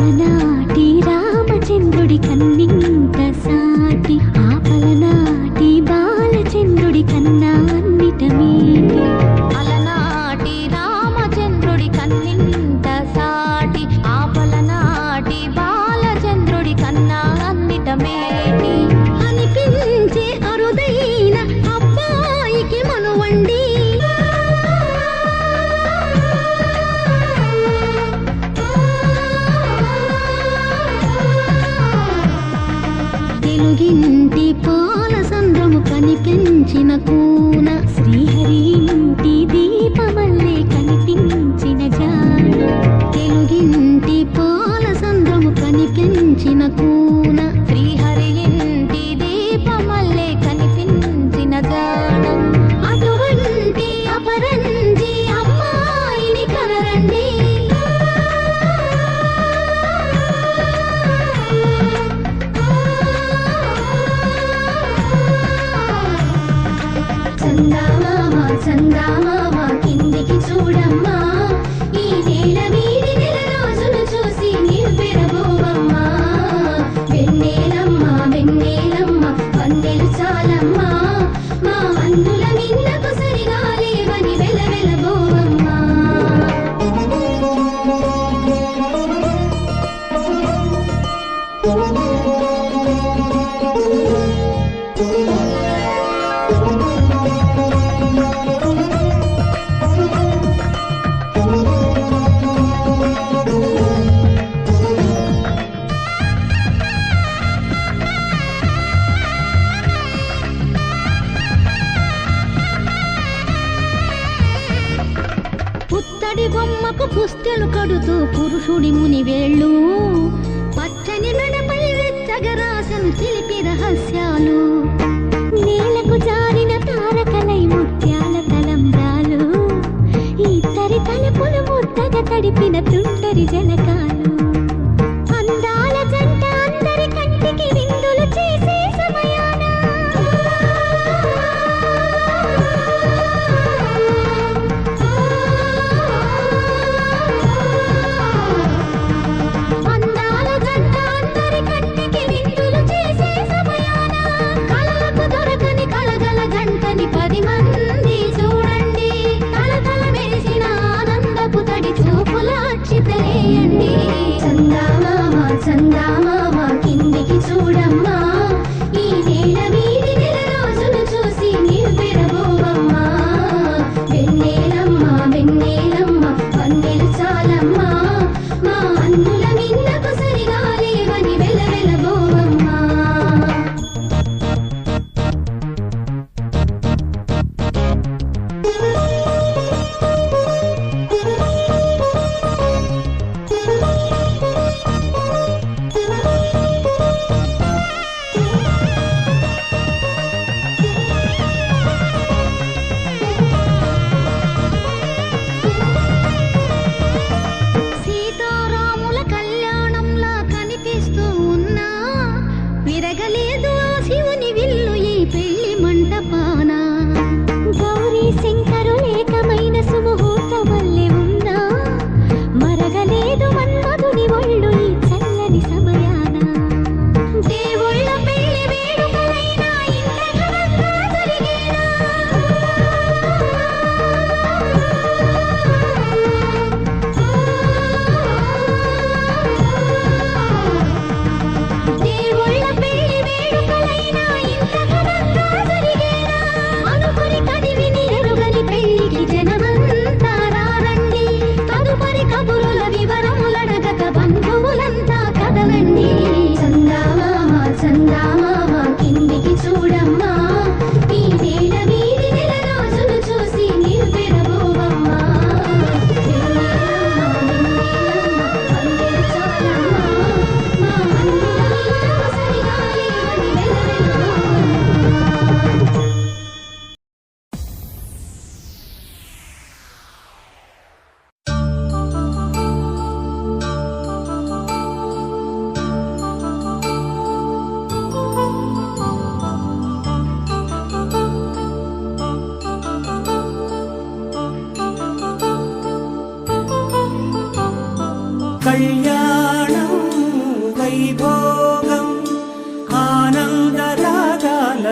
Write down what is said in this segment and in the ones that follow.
ఆనాటి రామచంద్రుడి కన్ని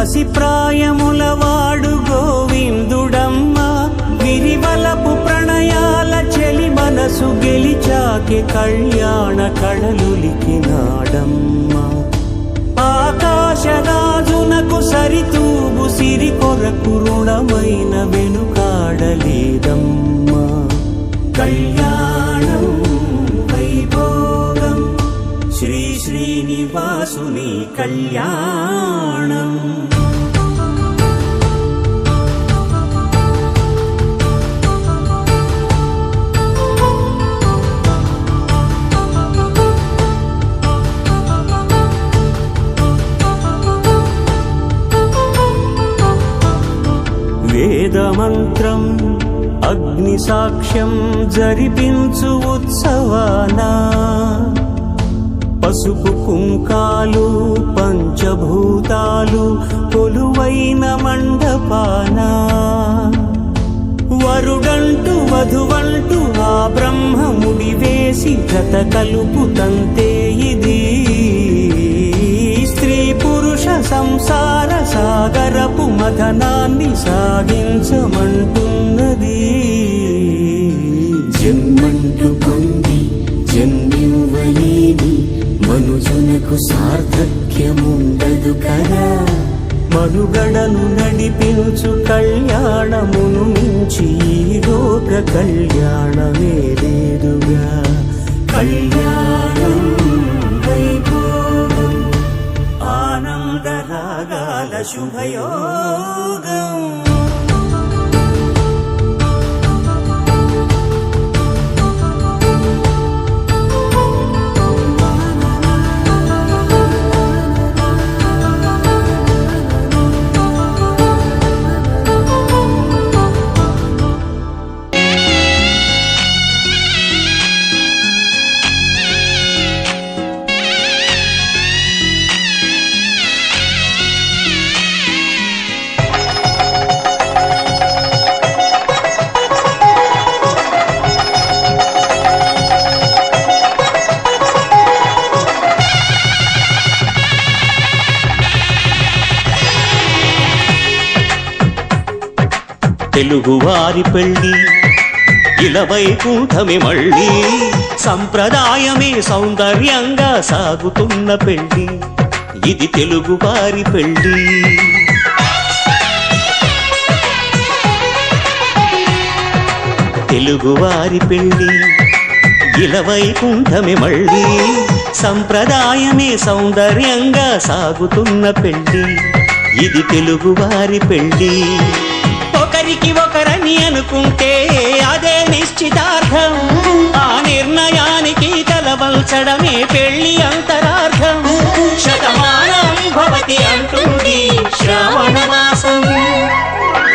పసిప్రాయముల వాడు గోవిందుడమ్మ. విరివలపు ప్రణయాల చెలి మనసు గెలిచాకి కళ్యాణ కళలులికినాడమ్మ ఆకాశరాజునకు సరితూబు సిరి కొరకు రుణమైన వెనుకాడలేదమ్మా. కళ్యాణం వైభోగం శ్రీ శ్రీనివాసుని కళ్యాణం. మంత్రం అగ్ని సాక్ష్యం జరిపించు ఉత్సవానా. పసుపు కుంకాలు పంచభూతాలు కొలువైన మండపానా. వరుడంటూ వధువంటూ ఆ బ్రహ్మముడి వేసి గత కలుపు తంతే ఇది. స్త్రీ పురుష సంసార మథనాన్ని సాగించమంటున్నది. జన్మంటూ పొంది జన్మివ్వలేని మనుజునకు సార్థక్యముండదు కదా. మనుగడను నడిపించు కళ్యాణమును మించి లోక కళ్యాణమే లేదుగా. కళ్యాణం 雄朋友跟 వారి పెళ్ళి. ఇలవైకుంఠమే మళ్ళీ సంప్రదాయమే సౌందర్యంగా సాగుతున్న పెళ్ళి. ఇది తెలుగు వారి పెళ్ళి. తెలుగువారి పెళ్ళి. ఇలవైకుంఠమే మళ్ళీ సంప్రదాయమే సౌందర్యంగా సాగుతున్న పెళ్ళి. ఇది తెలుగువారి పెళ్ళి. అనుకుంటే అదే నిశ్చితార్థం. ఆ నిర్ణయానికి తలవల్చడమే పెళ్ళి అంతరార్థం. శతమానం భవతి అంటుంది శ్రావణ మాసం.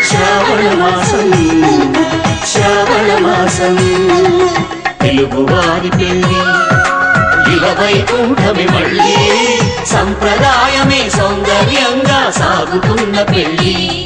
శ్రావణ మాసం. శ్రావణ మాసం. తెలుగువారి పెళ్ళి. ఇలవైకుంఠమి మళ్ళీ సంప్రదాయమే సౌందర్యంగా సాగుతున్న పెళ్ళి.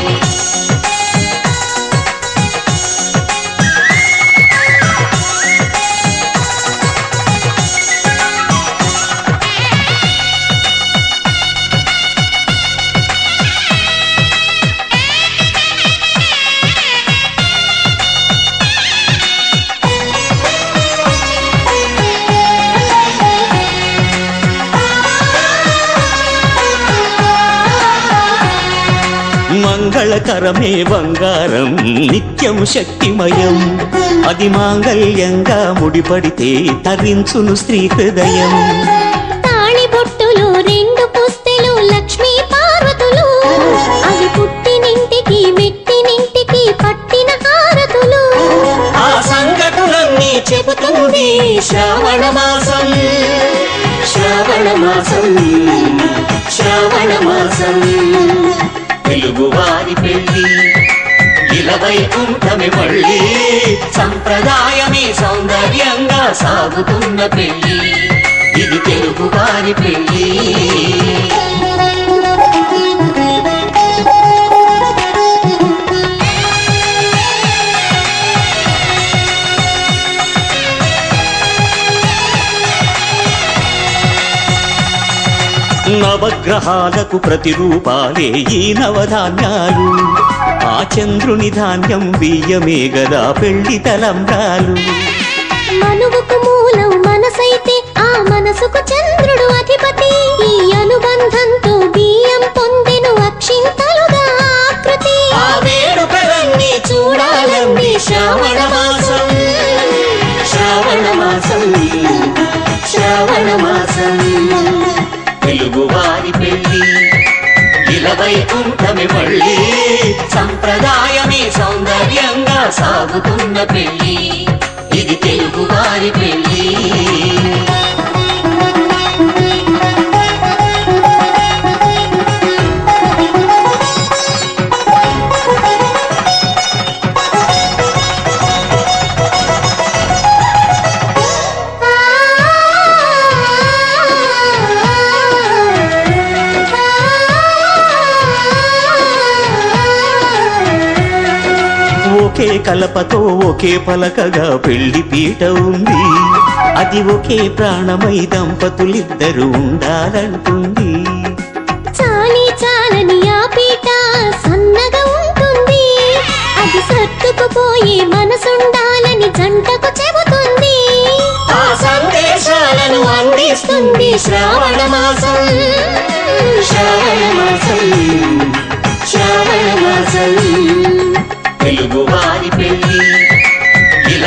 మంగళకరమే బంగారం నిత్యం శక్తిమయం. అది మాంగళ్యంగా ముడిపడితే తరించును స్త్రీ హృదయం. తాళి బొట్టులు రెండు పుస్తెలు లక్ష్మీ పార్వతులు. అవి పుట్టినింటికి మెట్టినింటికి పట్టిన హారతులు. ఆ సంఘటనలన్నీ చెబుతుంది శ్రావణ మాసం. శ్రావణ మాసం శ్రావణ మాసం. తెలుగువారి పెళ్ళి. ఇలవైకుంఠమి మళ్ళీ సంప్రదాయమే సౌందర్యంగా సాగుతున్న పెళ్ళి. ఇది తెలుగువారి పెళ్ళి. నవగ్రహాలకు ప్రతిరూపాలే ఈ నవధాన్యాలు. ఆ చంద్రుని ధాన్యం బియ్యమే గదా పెళ్ళి తలంబ్రాలు. మనువుకు మూలం మనసైతే ఆ మనసుకు సంప్రదాయమే సౌందర్యంగా సాగుతున్న పెళ్ళి. ఒకే కలపతో ఒకే పలకగా పెళ్ళి పీట ఉంది. అది ఒకే ప్రాణమై దంపతులిద్దరు ఉండాలంటుంది. చాలి చాలని ఆ పీట సన్నగా ఉంటుంది. అది సర్దుకుపోయే మనసుండాలని జంటకు చెబుతుంది. ఆ సందేశాలను అందిస్తుంది శ్రావణ మాసం. శ్రావణ మాసం. శ్రావణ మాసం.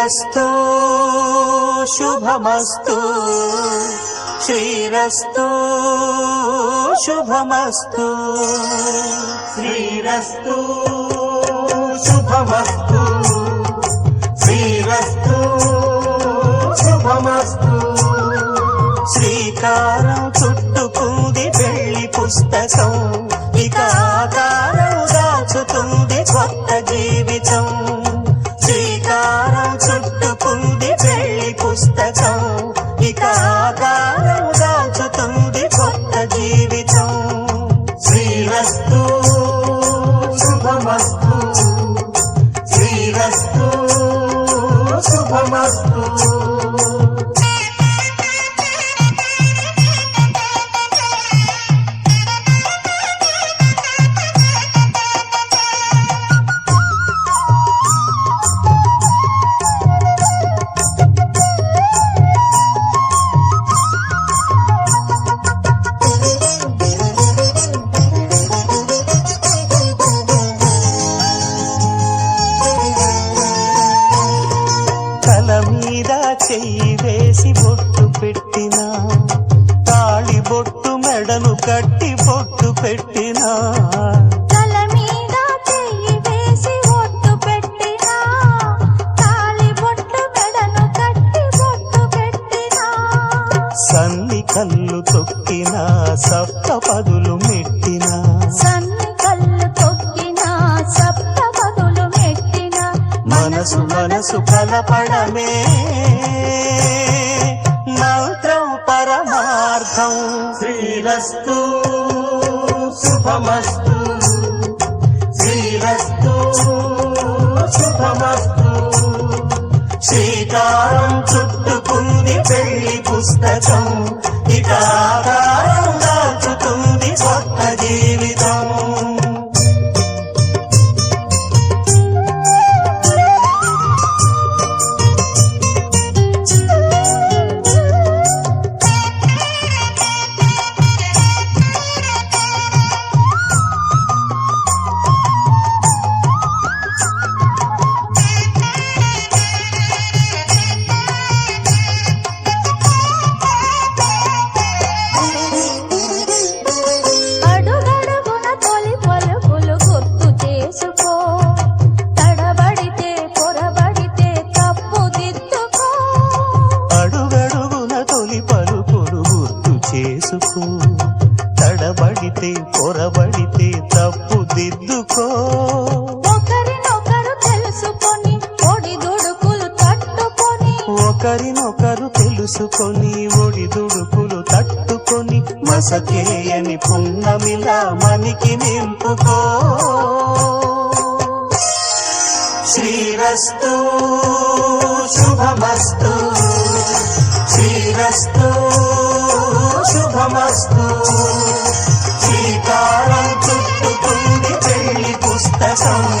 శ్రీరస్తో శుభమస్తు. శ్రీరస్తో శుభమస్తు. శ్రీరస్తు శుభమస్తు. శ్రీరస్తు శుభమస్తు. శ్రీకారం తొక్కినా సప్త పదులు మెట్టినా. మనసు మనసు కలపడమే. మంత్రం పరమార్థం. శ్రీరస్తు శుభమస్తు. శ్రీరస్తు శుభమస్తు. శ్రీకారం చుట్టుకుంది పెళ్ళి పుస్తకం. ఇక దాల్చుతుంది కొత్త జీవితం. ఒకరినొకరు తెలుసుకొని ఒడిదుడుకులు తట్టుకొని మసకేయని పున్నమిలా మనికి నింపుకో. శ్రీరస్తు శుభమస్తు. శ్రీరస్తు శుభమస్తు. శ్రీకారం చుట్టుకుంది పెళ్ళి పుస్తకం.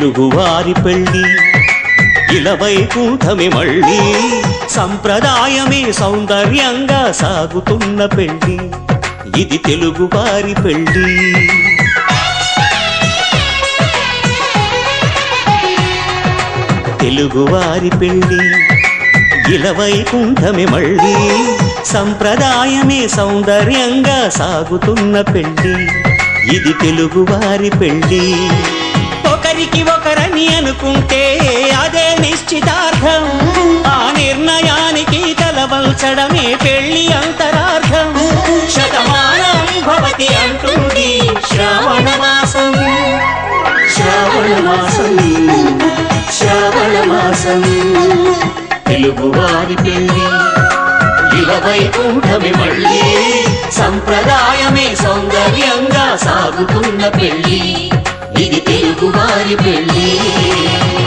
తెలుగువారి పెళ్ళి. ఇలవైకుంఠమే మళ్ళీ సంప్రదాయమే సౌందర్యంగా సాగుతున్న పెళ్ళి. ఇది తెలుగువారి పెళ్ళి. తెలుగువారి పెళ్ళి. ఇలవైకుంఠమే మళ్ళీ సంప్రదాయమే సౌందర్యంగా సాగుతున్న పెళ్ళి. ఇది తెలుగువారి పెళ్ళి. అని అనుకుంటే అదే నిశ్చితార్థం. ఆ నిర్ణయానికి తలవల్చడమే పెళ్ళి అంతరార్థం. శతమానం భవతి అంటుంది శ్రావణ మాసం. శ్రావణ మాసం. శ్రావణ మాసం. తెలుగువారి పెళ్ళి. ఇలవైకుంఠమి మళ్ళీ సంప్రదాయమే సౌందర్యంగా సాగుతున్న పెళ్ళి. ఇది పెళ్ళి.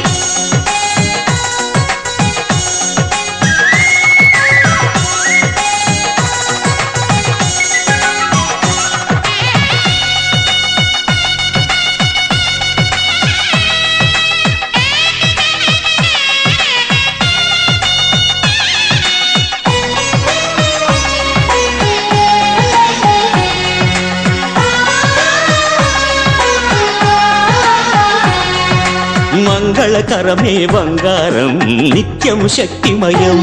మంగళకరమే బంగారం నిత్యం శక్తిమయం.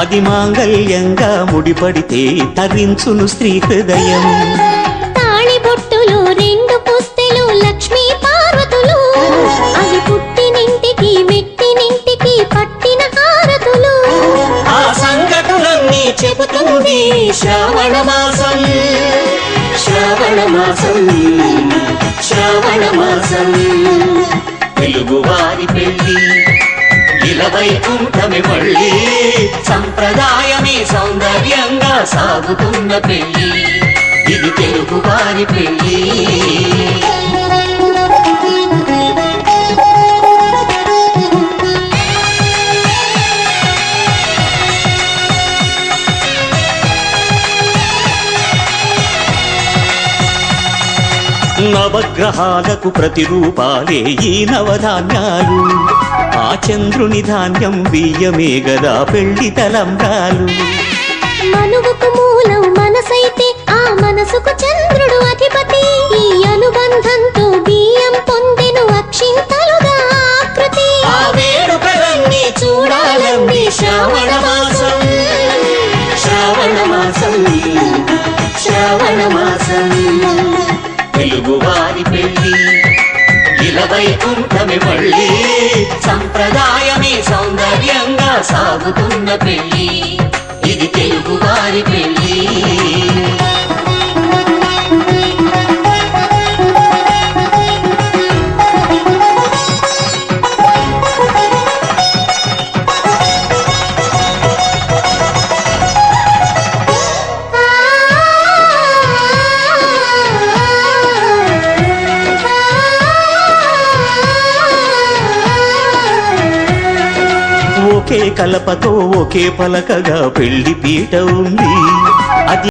అది మాంగళ్యంగా ముడిపడితే తరించును స్త్రీ హృదయం. తాళి బొట్టులు రెండు పుస్తెలు లక్ష్మీ పార్వతులు. అవి పుట్టినింటికి మెట్టినింటికి పట్టిన హారతులు. ఆ సంఘటనలన్నీ చెబుతుంది శ్రావణ మాసం. శ్రావణ మాసం శ్రావణ మాసం. తెలుగువారి పెళ్ళి ఇలవైకుంఠమి మళ్ళీ సంప్రదాయమే సౌందర్యంగా సాగుతున్న పెళ్ళి ఇది తెలుగువారి పెళ్ళి నవగ్రహాలకు ప్రతిరూపాలే ఈ నవధాన్యాలు. ఆ చంద్రుని ధాన్యం బియ్యమే గదా పెళ్ళి తలంబ్రాలు. మనువుకు మూలం మనసైతే ఆ మనసుకు చంద్రుడు అధిపతి. ఈ అనుబంధంతో బియ్యం పొందెను అక్షింతలుగా ఆకృతి. ఆ వేడుకలన్నీ శ్రావణ మాసం శ్రావణ మాసం శ్రావణ మాసం తెలుగువారి పెళ్ళి ఇలవైకుంఠమి మళ్ళీ సంప్రదాయమే సౌందర్యంగా సాగుతున్న పెళ్ళి ఇది తెలుగువారి పెళ్ళి కలపతో ఒకే పలకగా పెళ్ళి పీట ఉంది. అది